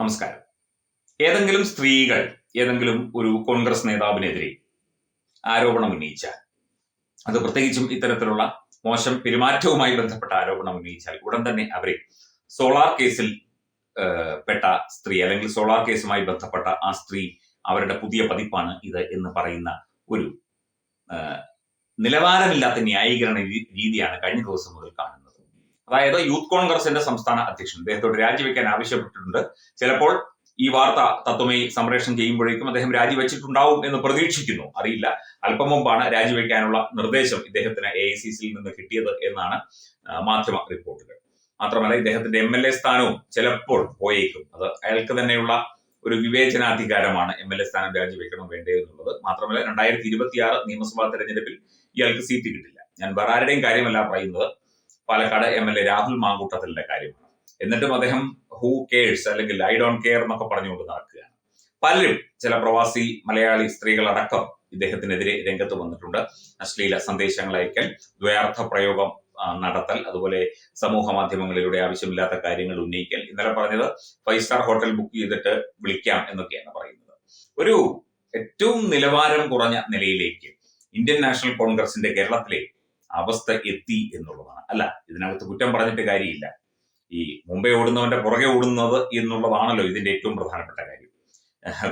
നമസ്കാരം. ഏതെങ്കിലും സ്ത്രീകൾ ഏതെങ്കിലും ഒരു കോൺഗ്രസ് നേതാവിനെതിരെ ആരോപണം ഉന്നയിച്ചാൽ അത് പ്രത്യേകിച്ചും ഇത്തരത്തിലുള്ള മോശം പെരുമാറ്റവുമായി ബന്ധപ്പെട്ട ആരോപണം ഉന്നയിച്ചാൽ ഉടൻ തന്നെ അവരെ സോളാർ കേസിൽ പെട്ട സ്ത്രീ അല്ലെങ്കിൽ സോളാർ കേസുമായി ബന്ധപ്പെട്ട ആ സ്ത്രീ അവരുടെ പുതിയ പതിപ്പാണ് ഇത് എന്ന് പറയുന്ന ഒരു നിലവാരമില്ലാത്ത ന്യായീകരണ രീതിയാണ് കഴിഞ്ഞ ദിവസം മുതൽ കാണുന്നത്. അതായത് യൂത്ത് കോൺഗ്രസിന്റെ സംസ്ഥാന അധ്യക്ഷൻ. അദ്ദേഹത്തോട് രാജിവെക്കാൻ ആവശ്യപ്പെട്ടിട്ടുണ്ട്. ചിലപ്പോൾ ഈ വാർത്ത തത്വമായി സംപ്രേഷണം ചെയ്യുമ്പോഴേക്കും അദ്ദേഹം രാജിവെച്ചിട്ടുണ്ടാവും എന്ന് പ്രതീക്ഷിക്കുന്നു. അറിയില്ല. അല്പം മുമ്പാണ് രാജിവെക്കാനുള്ള നിർദ്ദേശം ഇദ്ദേഹത്തിന് എ ഐ സി സിയിൽ നിന്ന് കിട്ടിയത് എന്നാണ് മാധ്യമ റിപ്പോർട്ടുകൾ. മാത്രമല്ല ഇദ്ദേഹത്തിന്റെ എം എൽ എ സ്ഥാനവും ചിലപ്പോൾ പോയേക്കും. അത് അയാൾക്ക് തന്നെയുള്ള ഒരു വിവേചനാധികാരമാണ് എം എൽ എ സ്ഥാനം രാജിവെക്കണം വേണ്ടേ എന്നുള്ളത്. മാത്രമല്ല രണ്ടായിരത്തി ഇരുപത്തിയാറ് നിയമസഭാ തെരഞ്ഞെടുപ്പിൽ ഇയാൾക്ക് സീറ്റ് കിട്ടില്ല. ഞാൻ വേറെ ആരുടെയും കാര്യമല്ല പറയുന്നത്. Palakkad M L A Rahul മാങ്കൂട്ടത്തിലിന്റെ കാര്യമാണ്. എന്നിട്ടും അദ്ദേഹം ഹൂ കെയർസ് അല്ലെങ്കിൽ ഐ ഡോൺ കെയർ എന്നൊക്കെ പറഞ്ഞുകൊണ്ട് നടക്കുകയാണ്. പലരും ചില പ്രവാസി മലയാളി സ്ത്രീകളടക്കം ഇദ്ദേഹത്തിനെതിരെ രംഗത്ത് വന്നിട്ടുണ്ട്. അശ്ലീല സന്ദേശങ്ങൾ അയക്കൽ ദ്വയാർത്ഥ പ്രയോഗം നടത്തൽ അതുപോലെ സമൂഹ മാധ്യമങ്ങളിലൂടെ ആവശ്യമില്ലാത്ത കാര്യങ്ങൾ ഉന്നയിക്കൽ. ഇന്നലെ പറഞ്ഞത് ഫൈവ് സ്റ്റാർ ഹോട്ടൽ ബുക്ക് ചെയ്തിട്ട് വിളിക്കാം എന്നൊക്കെയാണ് പറയുന്നത്. ഒരു ഏറ്റവും നിലവാരം കുറഞ്ഞ നിലയിലേക്ക് ഇന്ത്യൻ നാഷണൽ കോൺഗ്രസിന്റെ കേരളത്തിലെ അവസ്ഥ എത്തി എന്നുള്ളതാണ്. അല്ല ഇതിനകത്ത് കുറ്റം പറഞ്ഞിട്ട് കാര്യമില്ല. ഈ മുംബൈ ഓടുന്നവന്റെ പുറകെ ഓടുന്നത് എന്നുള്ളതാണല്ലോ ഇതിന്റെ ഏറ്റവും പ്രധാനപ്പെട്ട കാര്യം.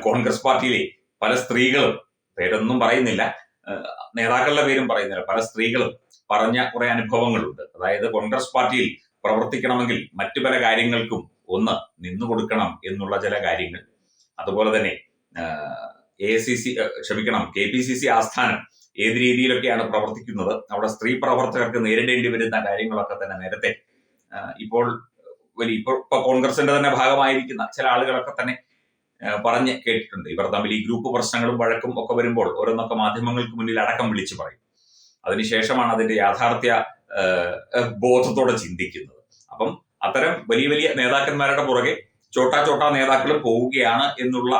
കോൺഗ്രസ് പാർട്ടിയിലെ പല സ്ത്രീകളും പേരൊന്നും പറയുന്നില്ല നേതാക്കളുടെ പേരും പറയുന്നില്ല പല സ്ത്രീകളും പറഞ്ഞ കുറെ അനുഭവങ്ങളുണ്ട്. അതായത് കോൺഗ്രസ് പാർട്ടിയിൽ പ്രവർത്തിക്കണമെങ്കിൽ മറ്റു പല കാര്യങ്ങൾക്കും ഒന്ന് നിന്നു കൊടുക്കണം എന്നുള്ള ചില കാര്യങ്ങൾ. അതുപോലെ തന്നെ എ സി സി ക്ഷമിക്കണം കെ പി സി സി ആസ്ഥാനം ഏത് രീതിയിലൊക്കെയാണ് പ്രവർത്തിക്കുന്നത്? അവിടെ സ്ത്രീ പ്രവർത്തകർക്ക് നേരിടേണ്ടി വരുന്ന കാര്യങ്ങളൊക്കെ തന്നെ നേരത്തെ ഇപ്പോൾ വലിയ ഇപ്പോൾ ഇപ്പൊ കോൺഗ്രസിന്റെ തന്നെ ഭാഗമായിരിക്കുന്ന ചില ആളുകളൊക്കെ തന്നെ പറഞ്ഞ് കേട്ടിട്ടുണ്ട്. ഇവർ തമ്മിൽ ഈ ഗ്രൂപ്പ് പ്രശ്നങ്ങളും വഴക്കും ഒക്കെ വരുമ്പോൾ ഓരോന്നൊക്കെ മാധ്യമങ്ങൾക്ക് മുന്നിൽ അടക്കം വിളിച്ചു പറയും. അതിനുശേഷമാണ് അതിന്റെ യാഥാർത്ഥ്യ ബോധത്തോടെ ചിന്തിക്കുന്നത്. അപ്പം അത്തരം വലിയ വലിയ നേതാക്കന്മാരുടെ പുറകെ ചോട്ടാ ചോട്ടാ നേതാക്കൾ പോവുകയാണ് എന്നുള്ള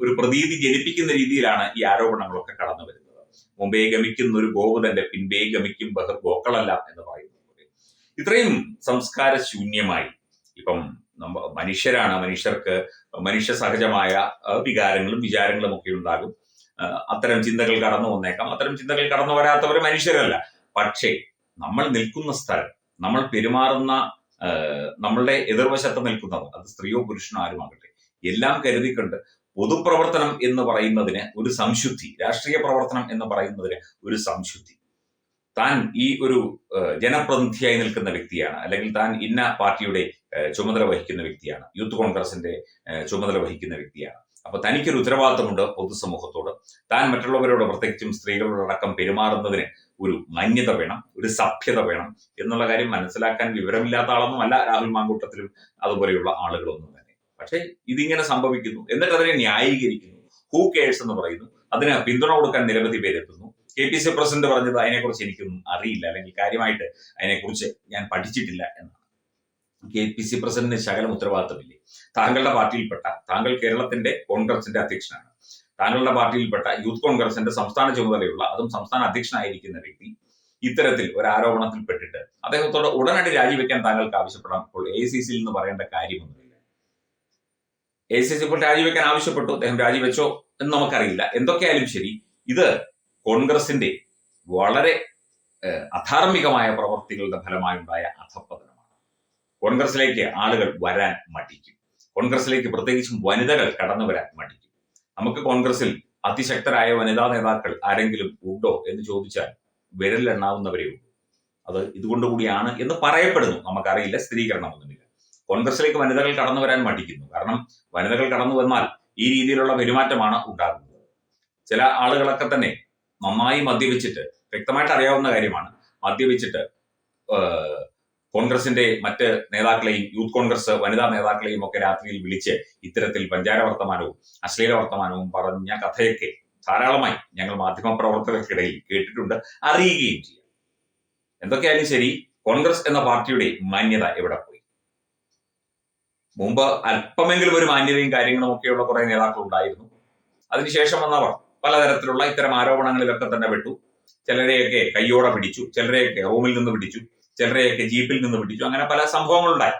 ഒരു പ്രതീതി ജനിപ്പിക്കുന്ന രീതിയിലാണ് ഈ ആരോപണങ്ങളൊക്കെ കടന്നു വരുന്നത്. മുമ്പേ ഗമിക്കുന്ന ഒരു ഗോവുതന്റെ പിൻപേ ഗമിക്കും ബഹർ ഗോക്കളല്ല എന്ന് പറയുന്നത് ഇത്രയും സംസ്കാര ശൂന്യമായി ഇപ്പം മനുഷ്യരാണ് മനുഷ്യർക്ക് മനുഷ്യ സഹജമായ വികാരങ്ങളും വിചാരങ്ങളും ഒക്കെ ഉണ്ടാകും. അത്തരം ചിന്തകൾ കടന്നു വന്നേക്കാം. അത്തരം ചിന്തകൾ കടന്നു വരാത്തവർ മനുഷ്യരല്ല. പക്ഷേ നമ്മൾ നിൽക്കുന്ന സ്ഥലം നമ്മൾ പെരുമാറുന്ന നമ്മളുടെ എതിർവശത്ത് നിൽക്കുന്നവർ അത് സ്ത്രീയോ പുരുഷനോ ആരുമാകട്ടെ എല്ലാം കരുതിക്കൊണ്ട് പൊതുപ്രവർത്തനം എന്ന് പറയുന്നതിന് ഒരു സംശുദ്ധി രാഷ്ട്രീയ പ്രവർത്തനം എന്ന് പറയുന്നതിന് ഒരു സംശുദ്ധി. താൻ ഈ ഒരു ജനപ്രതിനിധിയായി നിൽക്കുന്ന വ്യക്തിയാണ് അല്ലെങ്കിൽ താൻ ഇന്ന പാർട്ടിയുടെ ചുമതല വഹിക്കുന്ന വ്യക്തിയാണ് യൂത്ത് കോൺഗ്രസിന്റെ ചുമതല വഹിക്കുന്ന വ്യക്തിയാണ്. അപ്പൊ തനിക്കൊരു ഉത്തരവാദിത്തമുണ്ട് പൊതുസമൂഹത്തോട്. താൻ മറ്റുള്ളവരോട് പ്രത്യേകിച്ചും സ്ത്രീകളോടക്കം പെരുമാറുന്നതിന് ഒരു മാന്യത വേണം ഒരു സഭ്യത വേണം എന്നുള്ള കാര്യം മനസ്സിലാക്കാൻ വിവരമില്ലാത്ത ആളൊന്നും അല്ല രാഹുൽ മാങ്കൂട്ടത്തിലും അതുപോലെയുള്ള ആളുകളൊന്നും. പക്ഷേ ഇതിങ്ങനെ സംഭവിക്കുന്നു. എന്നിട്ട് അതിനെ ന്യായീകരിക്കുന്നു. ഹൂ കേഴ്സ് എന്ന് പറയുന്നു. അതിന് പിന്തുണ കൊടുക്കാൻ നിരവധി പേരെത്തുന്നു. കെ പി സി പ്രസിഡന്റ് പറഞ്ഞത് അതിനെക്കുറിച്ച് എനിക്കൊന്നും അറിയില്ല. അല്ലെങ്കിൽ കാര്യമായിട്ട് അതിനെക്കുറിച്ച് ഞാൻ പഠിച്ചിട്ടില്ല എന്നാണ്. കെ പി സി പ്രസിഡന്റിന് ശകലം ഉത്തരവാദിത്തമില്ലേ? താങ്കളുടെ പാർട്ടിയിൽപ്പെട്ട താങ്കൾ കേരളത്തിന്റെ കോൺഗ്രസിന്റെ അധ്യക്ഷനാണ്. താങ്കളുടെ പാർട്ടിയിൽപ്പെട്ട യൂത്ത് കോൺഗ്രസിന്റെ സംസ്ഥാന ചുമതലയുള്ള അതും സംസ്ഥാന അധ്യക്ഷനായിരിക്കുന്ന വ്യക്തി ഇത്തരത്തിൽ ഒരു ആരോപണത്തിൽ പെട്ടിട്ട് അദ്ദേഹത്തോട് ഉടനടി രാജിവെക്കാൻ താങ്കൾക്ക് ആവശ്യപ്പെടാം അപ്പോൾ എ സി സിയിൽ നിന്ന് പറയേണ്ട കാര്യമൊന്നുമില്ല എ സി സി ഇപ്പോൾ രാജിവെക്കാൻ ആവശ്യപ്പെട്ടു. അദ്ദേഹം രാജിവെച്ചോ എന്ന് നമുക്കറിയില്ല. എന്തൊക്കെയായാലും ശരി ഇത് കോൺഗ്രസിന്റെ വളരെ അധാർമികമായ പ്രവർത്തികളുടെ ഫലമായുണ്ടായ അധപ്പതനമാണ് കോൺഗ്രസിലേക്ക് ആളുകൾ വരാൻ മടിക്കും. കോൺഗ്രസിലേക്ക് പ്രത്യേകിച്ചും വനിതകൾ കടന്നു വരാൻ മടിക്കും. നമുക്ക് കോൺഗ്രസിൽ അതിശക്തരായ വനിതാ നേതാക്കൾ ആരെങ്കിലും ഉണ്ടോ എന്ന് ചോദിച്ചാൽ വിരലെണ്ണാവുന്നവരെ ഉള്ളൂ. അത് ഇതുകൊണ്ടുകൂടിയാണ് എന്ന് പറയപ്പെടുന്നു. നമുക്കറിയില്ല സ്ഥിരീകരണമൊന്നുമില്ല. കോൺഗ്രസിലേക്ക് വനിതകൾ കടന്നു വരാൻ മടിക്കുന്നു. കാരണം വനിതകൾ കടന്നു വന്നാൽ ഈ രീതിയിലുള്ള പെരുമാറ്റമാണ് ഉണ്ടാകുന്നത്. ചില ആളുകളൊക്കെ തന്നെ നന്നായി മദ്യപിച്ചിട്ട് വ്യക്തമായിട്ട് അറിയാവുന്ന കാര്യമാണ്. മദ്യപിച്ചിട്ട് കോൺഗ്രസിന്റെ മറ്റ് നേതാക്കളെയും യൂത്ത് കോൺഗ്രസ് വനിതാ നേതാക്കളെയും ഒക്കെ രാത്രിയിൽ വിളിച്ച് ഇത്തരത്തിൽ പഞ്ചാര വർത്തമാനവും അശ്ലീല വർത്തമാനവും പറഞ്ഞ കഥയൊക്കെ ധാരാളമായി ഞങ്ങൾ മാധ്യമ മാധ്യമപ്രവർത്തകർക്കിടയിൽ കേട്ടിട്ടുണ്ട് അറിയുകയും ചെയ്യാം. എന്തൊക്കെയായാലും ശരി കോൺഗ്രസ് എന്ന പാർട്ടിയുടെ മാന്യത എവിടെ പോയി? മുമ്പ് അല്പമെങ്കിലും ഒരു മാന്യതയും കാര്യങ്ങളും ഒക്കെയുള്ള കുറെ നേതാക്കൾ ഉണ്ടായിരുന്നു അതിനുശേഷം വന്നവർ പലതരത്തിലുള്ള ഇത്തരം ആരോപണങ്ങളിലൊക്കെ തന്നെ പെട്ടു. ചിലരെയൊക്കെ കയ്യോടെ പിടിച്ചു ചിലരെയൊക്കെ റൂമിൽ നിന്ന് പിടിച്ചു ചിലരെയൊക്കെ ജീപ്പിൽ നിന്ന് പിടിച്ചു. അങ്ങനെ പല സംഭവങ്ങളുണ്ടായി.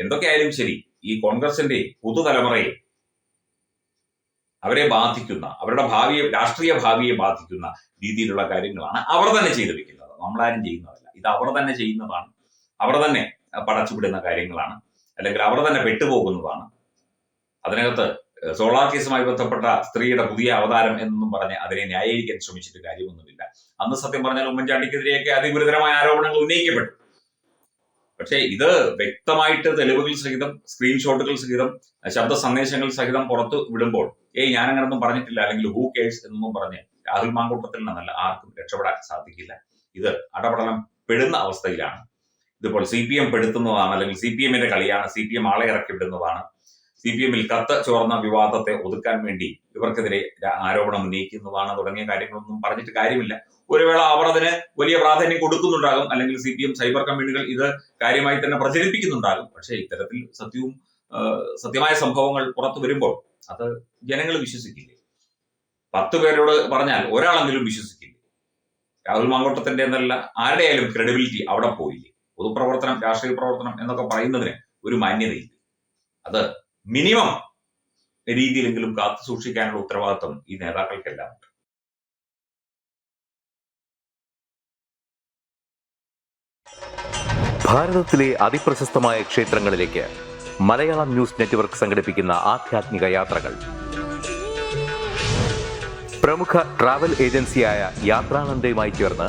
എന്തൊക്കെയായാലും ശരി ഈ കോൺഗ്രസിന്റെ പുതുതലമുറയെ അവരെ ബാധിക്കുന്ന അവരുടെ ഭാവിയെ രാഷ്ട്രീയ ഭാവിയെ ബാധിക്കുന്ന രീതിയിലുള്ള കാര്യങ്ങളാണ് അവർ തന്നെ ചെയ്തു വെക്കുന്നത്. നമ്മളാരും ചെയ്യുന്നതല്ല. ഇത് അവർ തന്നെ ചെയ്യുന്നതാണ്. അവർ തന്നെ പടച്ചുവിടുന്ന കാര്യങ്ങളാണ്. അല്ലെങ്കിൽ അവർ തന്നെ പെട്ടുപോകുന്നതാണ് അതിനകത്ത് സോളാർ കേസുമായി ബന്ധപ്പെട്ട സ്ത്രീയുടെ പുതിയ അവതാരം എന്നൊന്നും പറഞ്ഞ് അതിനെ ന്യായീകരിക്കാൻ ശ്രമിച്ചിട്ട് കാര്യമൊന്നുമില്ല. അന്ന് സത്യം പറഞ്ഞാൽ ഉമ്മൻചാണ്ടിക്കെതിരെയൊക്കെ അതിഗുരുതരമായ ആരോപണങ്ങൾ ഉന്നയിക്കപ്പെട്ടു. പക്ഷേ ഇത് വ്യക്തമായിട്ട് തെളിവുകൾ സഹിതം സ്ക്രീൻഷോട്ടുകൾ സഹിതം ശബ്ദ സന്ദേശങ്ങൾ സഹിതം പുറത്തു വിടുമ്പോൾ ഏയ് ഞാനങ്ങനൊന്നും പറഞ്ഞിട്ടില്ല അല്ലെങ്കിൽ ഹൂ കേഴ്സ് എന്നൊന്നും പറഞ്ഞ് രാഹുൽ മാങ്കൂട്ടത്തിൽ നിന്നല്ല ആർക്കും രക്ഷപ്പെടാൻ സാധിക്കില്ല. ഇത് അടപടലം പെടുന്ന അവസ്ഥയിലാണ്. ഇതിപ്പോൾ സി പി എം പെടുത്തുന്നതാണ് അല്ലെങ്കിൽ സി പി എമ്മിന്റെ കളിയാണ് സി പി എം ആളെ ഇറക്കി വിടുന്നതാണ്. സി പി എമ്മിൽ കത്ത് ചോർന്ന വിവാദത്തെ ഒതുക്കാൻ വേണ്ടി ഇവർക്കെതിരെ ആരോപണം ഉന്നയിക്കുന്നതാണ് തുടങ്ങിയ കാര്യങ്ങളൊന്നും പറഞ്ഞിട്ട് കാര്യമില്ല. ഒരു വേള അവർ അതിന് വലിയ പ്രാധാന്യം കൊടുക്കുന്നുണ്ടാകും അല്ലെങ്കിൽ സി പി എം സൈബർ കമ്മ്യൂണികൾ ഇത് കാര്യമായി തന്നെ പ്രചരിപ്പിക്കുന്നുണ്ടാകും. പക്ഷേ ഇത്തരത്തിൽ സത്യവും സത്യമായ സംഭവങ്ങൾ പുറത്തു വരുമ്പോൾ അത് ജനങ്ങൾ വിശ്വസിക്കില്ലേ? പത്ത് പേരോട് പറഞ്ഞാൽ ഒരാളെങ്കിലും വിശ്വസിക്കില്ലേ? രാഹുൽ മാങ്കോട്ടത്തിന്റെ എന്നല്ല ആരുടെയായാലും ക്രെഡിബിലിറ്റി അവിടെ പോയില്ലേ? പൊതുപ്രവർത്തനം രാഷ്ട്രീയ പ്രവർത്തനം എന്നൊക്കെ പറയുന്നതിന് ഒരു മാന്യതയില്ല. അത് മിനിമം രീതിയിലെങ്കിലും കാത്തു സൂക്ഷിക്കാനുള്ള ഉത്തരവാദിത്വം ഈ നേതാക്കൾക്കെല്ലാം ഉണ്ട്. ഭാരതത്തിലെ അതിപ്രശസ്തമായ ക്ഷേത്രങ്ങളിലേക്ക് മലയാളം ന്യൂസ് നെറ്റ്വർക്ക് സംഘടിപ്പിക്കുന്ന ആധ്യാത്മിക യാത്രകൾ. പ്രമുഖ ട്രാവൽ ഏജൻസിയായ യാത്രാനന്ദയുമായി ചേർന്ന്